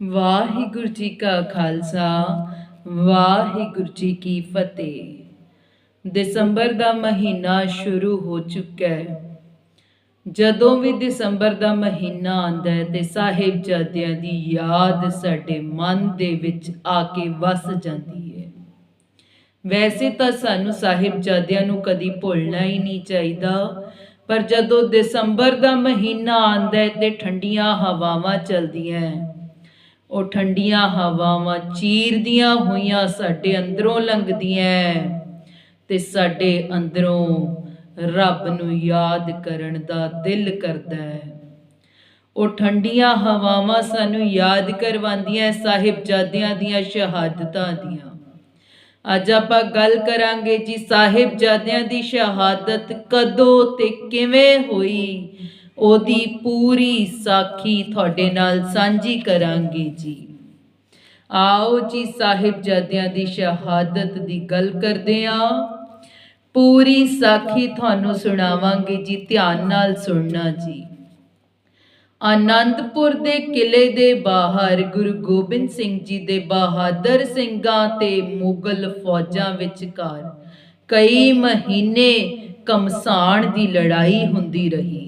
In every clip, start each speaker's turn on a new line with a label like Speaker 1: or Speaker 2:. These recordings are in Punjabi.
Speaker 1: ਵਾਹਿਗੁਰੂ ਜੀ ਕਾ ਖਾਲਸਾ ਵਾਹਿਗੁਰੂ ਜੀ ਕੀ ਫਤਿਹ। ਦਸੰਬਰ ਦਾ ਮਹੀਨਾ ਸ਼ੁਰੂ ਹੋ ਚੁੱਕਾ ਹੈ। ਜਦੋਂ ਵੀ ਦਸੰਬਰ ਦਾ ਮਹੀਨਾ ਆਉਂਦਾ ਹੈ ਤੇ ਸਾਹਿਬਜ਼ਾਦਿਆਂ ਦੀ ਯਾਦ ਸਾਡੇ ਮਨ ਦੇ ਵਿੱਚ ਆ ਕੇ ਵਸ ਜਾਂਦੀ ਹੈ। ਵੈਸੇ ਤਾਂ ਸਾਨੂੰ ਸਾਹਿਬਜ਼ਾਦਿਆਂ ਨੂੰ ਕਦੀ ਭੁੱਲਣਾ ਹੀ ਨਹੀਂ ਚਾਹੀਦਾ ਪਰ ਜਦੋਂ ਦਸੰਬਰ ਦਾ ਮਹੀਨਾ ਆਉਂਦਾ ਹੈ ਤੇ ਠੰਡੀਆਂ ਹਵਾਵਾਂ ਚੱਲਦੀਆਂ ਹੈ, ਉਹ ਠੰਡੀਆਂ ਹਵਾਵਾਂ ਚੀਰਦੀਆਂ ਹੋਈਆਂ ਸਾਡੇ ਅੰਦਰੋਂ ਲੰਘਦੀਆਂ ਤੇ ਸਾਡੇ ਅੰਦਰੋਂ ਰੱਬ ਨੂੰ ਯਾਦ ਕਰਨ ਦਾ ਦਿਲ ਕਰਦਾ ਹੈ ਉਹ ਠੰਡੀਆਂ ਹਵਾਵਾਂ ਸਾਨੂੰ ਯਾਦ ਕਰਵਾਉਂਦੀਆਂ ਸਾਹਿਬਜ਼ਾਦਿਆਂ ਦੀਆਂ ਸ਼ਹਾਦਤਾਂ ਦੀਆਂ। ਅੱਜ ਆਪਾਂ ਗੱਲ ਕਰਾਂਗੇ ਜੀ ਸਾਹਿਬਜ਼ਾਦਿਆਂ ਦੀ ਸ਼ਹਾਦਤ ਕਦੋਂ ਤੇ ਕਿਵੇਂ ਹੋਈ? ਉਹਦੀ ਪੂਰੀ ਸਾਖੀ ਤੁਹਾਡੇ ਨਾਲ ਸਾਂਝੀ ਕਰਾਂਗੇ ਜੀ। ਆਓ ਜੀ ਸਾਹਿਬਜ਼ਾਦਿਆਂ ਦੀ ਸ਼ਹਾਦਤ ਦੀ ਗੱਲ ਕਰਦੇ ਆਂ ਪੂਰੀ ਸਾਖੀ ਤੁਹਾਨੂੰ ਸੁਣਾਵਾਂਗੇ ਜੀ, ਧਿਆਨ ਨਾਲ ਸੁਣਨਾ ਜੀ। ਆਨੰਦਪੁਰ ਦੇ ਕਿਲੇ ਦੇ ਬਾਹਰ, ਗੁਰੂ ਗੋਬਿੰਦ ਸਿੰਘ ਜੀ ਦੇ ਬਹਾਦਰ ਸਿੰਘਾਂ ਤੇ ਮੁਗਲ ਫੌਜਾਂ ਵਿਚਕਾਰ ਕਈ ਮਹੀਨੇ ਕਮਸਾਨ ਦੀ ਲੜਾਈ ਹੁੰਦੀ ਰਹੀ।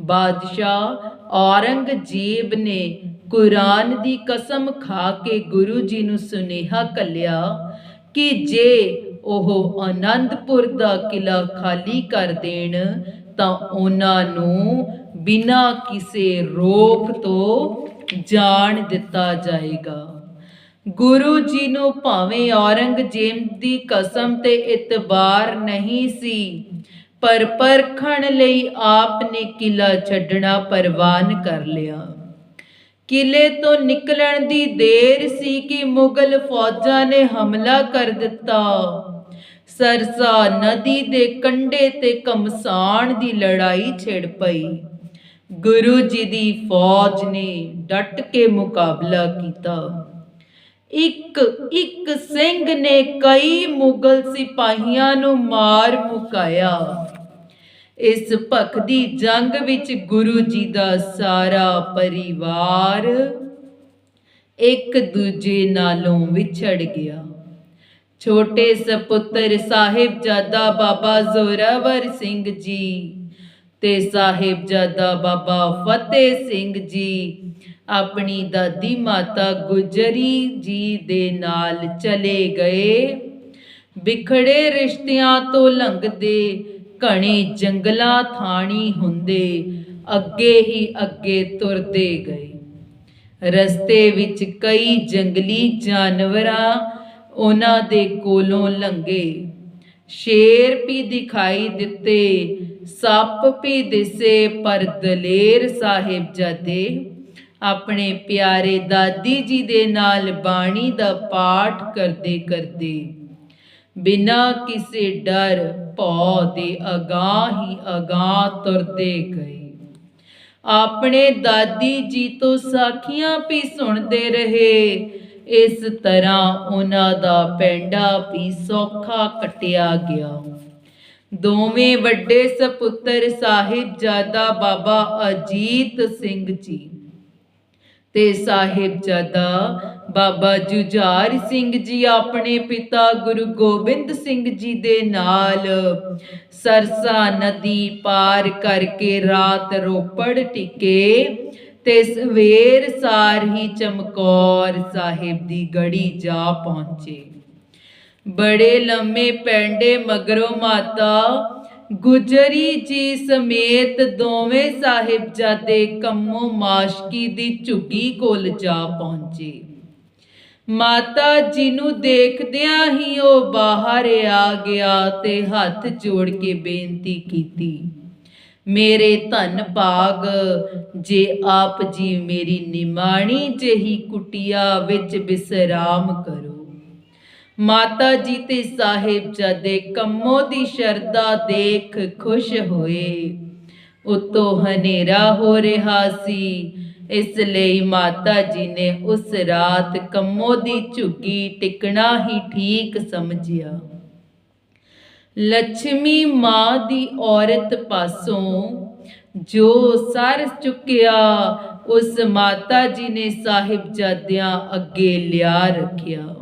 Speaker 1: ਬਾਦਸ਼ਾਹ ਔਰੰਗਜ਼ੇਬ ਨੇ ਕੁਰਾਨ ਦੀ ਕਸਮ ਖਾ ਕੇ ਗੁਰੂ ਜੀ ਨੂੰ ਸੁਨੇਹਾ ਕੱਲਿਆ ਕਿ ਜੇ ਉਹ ਆਨੰਦਪੁਰ ਦਾ ਕਿਲਾ ਖਾਲੀ ਕਰ ਦੇਣ, ਤਾਂ ਉਹਨਾਂ ਨੂੰ ਬਿਨਾਂ ਕਿਸੇ ਰੋਕ ਤੋਂ ਜਾਣ ਦਿੱਤਾ ਜਾਏਗਾ। ਗੁਰੂ ਜੀ ਨੂੰ ਭਾਵੇਂ ਔਰੰਗਜ਼ੇਬ ਦੀ ਕਸਮ ਤੇ ਇਤਬਾਰ ਨਹੀਂ ਸੀ ਪਰ ਪਰਖਣ ਲਈ ਆਪ ਨੇ ਕਿਲਾ ਛੱਡਣਾ ਪ੍ਰਵਾਨ ਕਰ ਲਿਆ। ਕਿਲੇ ਤੋਂ ਨਿਕਲਣ ਦੀ ਦੇਰ ਸੀ ਕਿ ਮੁਗਲ ਫੌਜਾਂ ਨੇ ਹਮਲਾ ਕਰ ਦਿੱਤਾ। ਸਰਸਾ ਨਦੀ ਦੇ ਕੰਢੇ ਤੇ ਕਮਸਾਨ ਦੀ ਲੜਾਈ ਛਿੜ ਪਈ। ਗੁਰੂ ਜੀ ਦੀ ਫੌਜ ਨੇ ਡਟ ਕੇ ਮੁਕਾਬਲਾ ਕੀਤਾ। ਇੱਕ ਇੱਕ ਸਿੰਘ ਨੇ ਕਈ ਮੁਗਲ ਸਿਪਾਹੀਆਂ ਨੂੰ ਮਾਰ ਮੁਕਾਇਆ। ਇਸ ਭਖਦੀ ਜੰਗ ਵਿੱਚ ਗੁਰੂ ਜੀ ਦਾ ਸਾਰਾ ਪਰਿਵਾਰ ਇੱਕ ਦੂਜੇ ਨਾਲੋਂ ਵਿਛੜ ਗਿਆ। ਛੋਟੇ ਸਪੁੱਤਰ ਸਾਹਿਬਜ਼ਾਦਾ ਬਾਬਾ ਜ਼ੋਰਾਵਰ ਸਿੰਘ ਜੀ ਤੇ ਸਾਹਿਬਜ਼ਾਦਾ ਬਾਬਾ ਫਤਿਹ ਸਿੰਘ ਜੀ ਆਪਣੀ ਦਾਦੀ ਮਾਤਾ ਗੁਜਰੀ ਜੀ ਦੇ ਨਾਲ ਚਲੇ ਗਏ। ਵਿਖੜੇ ਰਿਸ਼ਤਿਆਂ ਤੋਂ ਲੰਘਦੇ ਘਣੇ ਜੰਗਲਾਂ ਥਾਣੀ ਹੁੰਦੇ, ਅੱਗੇ ਹੀ ਅੱਗੇ ਤੁਰਦੇ ਗਏ। ਰਸਤੇ ਵਿੱਚ ਕਈ ਜੰਗਲੀ ਜਾਨਵਰਾਂ ਉਹਨਾਂ ਦੇ ਕੋਲੋਂ ਲੰਘੇ। ਸ਼ੇਰ ਵੀ ਦਿਖਾਈ ਦਿੱਤੇ, ਸੱਪ ਵੀ ਦਿਸੇ, ਪਰ ਦਲੇਰ ਸਾਹਿਬਜ਼ਾਦੇ ਆਪਣੇ ਪਿਆਰੇ ਦਾਦੀ ਜੀ ਦੇ ਨਾਲ ਬਾਣੀ ਦਾ ਪਾਠ ਕਰਦੇ ਕਰਦੇ ਬਿਨਾਂ ਕਿਸੇ ਡਰ ਭੌ ਦੇ ਅਗਾਹ ਹੀ ਅਗਾਹ ਤੁਰਦੇ ਗਏ। ਆਪਣੇ ਦਾਦੀ ਜੀ ਤੋਂ ਸਾਖੀਆਂ ਵੀ ਸੁਣਦੇ ਰਹੇ। ਇਸ ਤਰ੍ਹਾਂ ਉਹਨਾਂ ਦਾ ਪੈਂਡਾ ਵੀ ਸੌਖਾ ਕਟਿਆ ਗਿਆ। ਦੋਵੇਂ ਵੱਡੇ ਸਪੁੱਤਰ ਸਾਹਿਬਜ਼ਾਦਾ ਬਾਬਾ ਅਜੀਤ ਸਿੰਘ ਜੀ ਤੇ ਸਾਹਿਬਜ਼ਾਦਾ ਬਾਬਾ ਜੁਝਾਰ ਸਿੰਘ ਜੀ ਆਪਣੇ ਪਿਤਾ ਗੁਰੂ ਗੋਬਿੰਦ ਸਿੰਘ ਜੀ ਦੇ ਨਾਲ ਸਰਸਾ ਨਦੀ ਪਾਰ ਕਰਕੇ ਰਾਤ ਰੋਪੜ ਟਿਕੇ ਤੇ ਸਵੇਰ ਸਾਰ ਹੀ ਚਮਕੌਰ ਸਾਹਿਬ ਦੀ ਗੜੀ ਜਾ ਪਹੁੰਚੇ। ਬੜੇ ਲੰਮੇ ਪੈਂਡੇ ਮਗਰੋਂ ਮਾਤਾ ਗੁਜਰੀ ਜੀ ਸਮੇਤ ਦੋਵੇਂ ਸਾਹਿਬਜ਼ਾਦੇ ਕੰਮੋ ਮਾਸ਼ਕੀ ਦੀ ਝੁੱਗੀ ਕੋਲ ਜਾ ਪਹੁੰਚੇ। ਮਾਤਾ ਜੀ ਨੂੰ ਦੇਖਦਿਆਂ ਹੀ ਉਹ ਬਾਹਰ ਆ ਗਿਆ ਤੇ ਹੱਥ ਜੋੜ ਕੇ ਬੇਨਤੀ ਕੀਤੀ, ਮੇਰੇ ਧੰਨ ਭਾਗ, ਜੇ ਆਪ ਜੀ ਮੇਰੀ ਨਿਮਾਣੀ ਜਿਹੀ ਕੁਟਿਆ ਵਿੱਚ ਬਿਸਰਾਮ ਕਰੋ। ਮਾਤਾ ਜੀ ਤੇ ਸਾਹਿਬਜ਼ਾਦੇ ਕੰਮੋ ਦੀ ਸ਼ਰਧਾ ਦੇਖ ਖੁਸ਼ ਹੋਏ, ਉਤੋਂ ਹਨੇਰਾ ਹੋ ਰਿਹਾ ਸੀ। ਇਸ ਲਈ ਮਾਤਾ ਜੀ ਨੇ ਉਸ ਰਾਤ ਕੰਮੋ ਦੀ ਝੁੱਗੀ ਟਿਕਣਾ ਹੀ ਠੀਕ ਸਮਝਿਆ। ਲక్ష్ਮੀ ਮਾਂ ਦੀ ਔਰਤ ਪਾਸੋਂ ਜੋ ਸਰ ਚੁੱਕਿਆ, ਉਸ ਮਾਤਾ ਜੀ ਨੇ ਸਾਹਿਬਜ਼ਾਦਿਆਂ ਅੱਗੇ ਲਿਆ ਰੱਖਿਆ।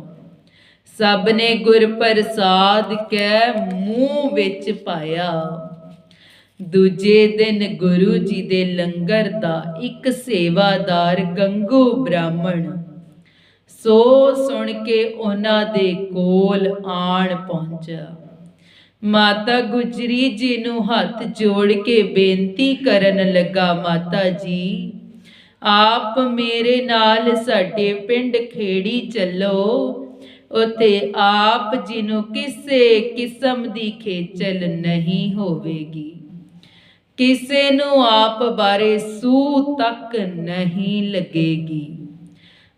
Speaker 1: ਸਭ ਨੇ ਗੁਰ ਪ੍ਰਸਾਦ ਕੈ ਮੂੰਹ ਵਿੱਚ ਪਾਇਆ। ਦੂਜੇ ਦਿਨ ਗੁਰੂ ਜੀ ਦੇ ਲੰਗਰ ਦਾ ਇੱਕ ਸੇਵਾਦਾਰ ਗੰਗੂ ਬ੍ਰਾਹਮਣ। ਸੋ ਸੁਣ ਕੇ ਉਹਨਾਂ ਦੇ ਕੋਲ ਆਣ ਪਹੁੰਚਿਆ। ਮਾਤਾ ਗੁਜਰੀ ਜੀ ਨੂੰ ਹੱਥ ਜੋੜ ਕੇ ਬੇਨਤੀ ਕਰਨ ਲੱਗਾ, ਮਾਤਾ ਜੀ, ਆਪ ਮੇਰੇ ਨਾਲ ਸਾਡੇ ਪਿੰਡ ਖੇੜੀ ਚੱਲੋ। ਉਤੇ ਆਪ ਜੀ ਨੂੰ ਕਿਸੇ ਕਿਸਮ ਦੀ ਖੇਚਲ ਨਹੀਂ ਹੋਵੇਗੀ। ਕਿਸੇ ਨੂੰ ਆਪ ਬਾਰੇ ਸੂ ਤੱਕ ਨਹੀਂ ਲੱਗੇਗੀ।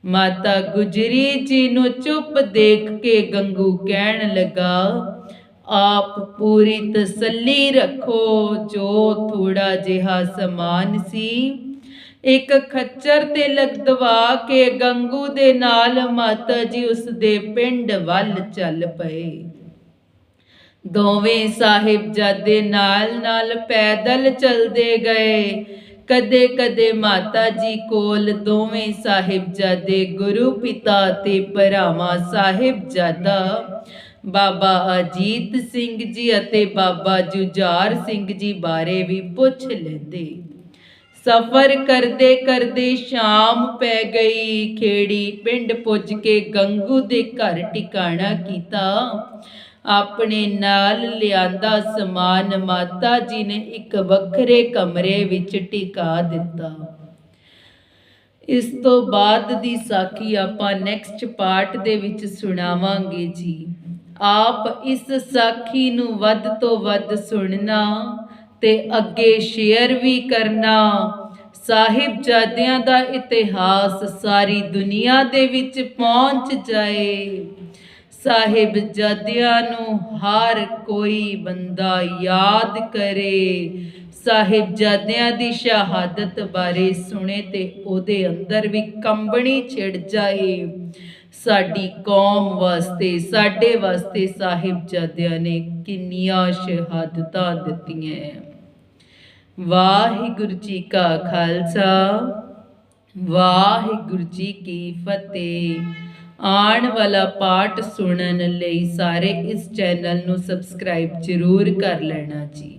Speaker 1: ਮਾਤਾ ਗੁਜਰੀ ਜੀ ਨੂੰ ਚੁੱਪ ਦੇਖ ਕੇ ਗੰਗੂ ਕਹਿਣ ਲੱਗਾ, ਆਪ ਪੂਰੀ ਤਸੱਲੀ ਰੱਖੋ, ਜੋ ਥੋੜਾ ਜਿਹਾ ਸਮਾਨ ਸੀ। ਇੱਕ ਖੱਚਰ ਤੇ ਲਗਦਵਾ ਕੇ ਗੰਗੂ ਦੇ ਨਾਲ ਮਾਤਾ ਜੀ ਉਸ ਦੇ ਪਿੰਡ ਵੱਲ ਚੱਲ ਪਏ। ਦੋਵੇਂ ਸਾਹਿਬਜ਼ਾਦੇ ਨਾਲ ਨਾਲ ਪੈਦਲ ਚੱਲਦੇ ਗਏ। ਕਦੇ ਕਦੇ ਮਾਤਾ ਜੀ ਕੋਲ ਦੋਵੇਂ ਸਾਹਿਬਜ਼ਾਦੇ ਗੁਰੂ ਪਿਤਾ ਤੇ ਭਰਾਵਾਂ ਸਾਹਿਬਜ਼ਾਦਾ ਬਾਬਾ ਅਜੀਤ ਸਿੰਘ ਜੀ ਅਤੇ ਬਾਬਾ ਜੁਝਾਰ ਸਿੰਘ ਜੀ ਬਾਰੇ ਵੀ ਪੁੱਛ ਲੈਂਦੇ। ਸਫ਼ਰ ਕਰਦੇ ਕਰਦੇ ਸ਼ਾਮ ਪੈ ਗਈ। ਖੇੜੀ ਪਿੰਡ ਪੁੱਜ ਕੇ ਗੰਗੂ ਦੇ ਘਰ ਟਿਕਾਣਾ ਕੀਤਾ। ਆਪਣੇ ਨਾਲ ਲਿਆਂਦਾ ਸਮਾਨ ਮਾਤਾ ਜੀ ਨੇ ਇੱਕ ਵੱਖਰੇ ਕਮਰੇ ਵਿੱਚ ਟਿਕਾ ਦਿੱਤਾ। ਇਸ ਤੋਂ ਬਾਅਦ ਦੀ ਸਾਖੀ ਆਪਾਂ ਨੈਕਸਟ ਪਾਰਟ ਦੇ ਵਿੱਚ ਸੁਣਾਵਾਂਗੇ ਜੀ। ਆਪ ਇਸ ਸਾਖੀ ਨੂੰ ਵੱਧ ਤੋਂ ਵੱਧ ਸੁਣਨਾ ਤੇ ਅੱਗੇ ਸ਼ੇਅਰ ਵੀ ਕਰਨਾ। ਸਾਹਿਬਜ਼ਾਦਿਆਂ ਦਾ ਇਤਿਹਾਸ ਸਾਰੀ ਦੁਨੀਆ ਦੇ ਵਿੱਚ ਪਹੁੰਚ ਜਾਏ। ਸਾਹਿਬਜ਼ਾਦਿਆਂ ਨੂੰ ਹਰ ਕੋਈ ਬੰਦਾ ਯਾਦ ਕਰੇ ਸਾਹਿਬਜ਼ਾਦਿਆਂ ਦੀ ਸ਼ਹਾਦਤ ਬਾਰੇ ਸੁਣੇ ਤੇ ਉਹਦੇ ਅੰਦਰ ਵੀ ਕੰਬਣੀ ਛਿੜ ਜਾਏ। ਸਾਡੀ ਕੌਮ ਵਾਸਤੇ, ਸਾਡੇ ਵਾਸਤੇ ਸਾਹਿਬਜ਼ਾਦਿਆਂ ਨੇ ਕਿੰਨੀਆਂ ਸ਼ਹਾਦਤਾਂ ਦਿੱਤੀਆਂ। ਵਾਹਿਗੁਰੂ ਜੀ ਕਾ ਖਾਲਸਾ, ਵਾਹਿਗੁਰੂ ਜੀ ਕੀ ਫਤਿਹ। ਆਉਣ ਵਾਲਾ ਪਾਠ ਸੁਣਨ ਲਈ ਸਾਰੇ ਇਸ ਚੈਨਲ ਨੂੰ ਸਬਸਕ੍ਰਾਈਬ ਜ਼ਰੂਰ ਕਰ ਲੈਣਾ ਜੀ।